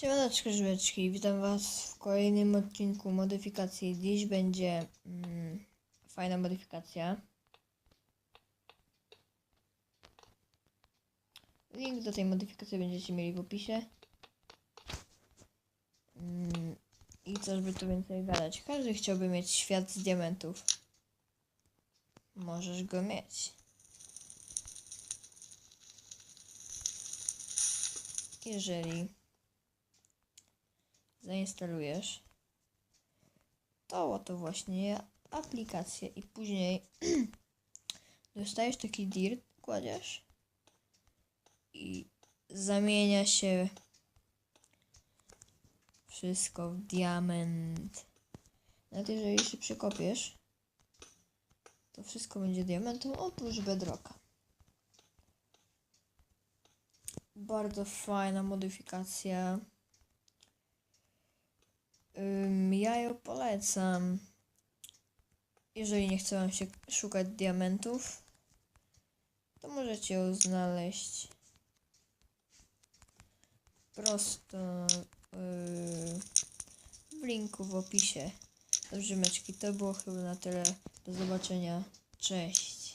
Siemaneczko żyweczki, witam was w kolejnym odcinku modyfikacji. Dziś będzie mm, fajna modyfikacja. Link do tej modyfikacji będziecie mieli w opisie. Mm, I co by tu więcej gadać? Każdy chciałby mieć świat z diamentów. Możesz go mieć. Jeżeli zainstalujesz to oto właśnie aplikację i później dostajesz taki dirt, kładziesz i zamienia się wszystko w diament. Nawet jeżeli się przekopiesz, to wszystko będzie diamentem oprócz bedrocka. Bardzo fajna modyfikacja. Ym, ja ją polecam. Jeżeli nie chce wam się szukać diamentów, to możecie ją znaleźć prosto yy, w linku w opisie. Dobrze, meczki, to było chyba na tyle. Do zobaczenia. Cześć.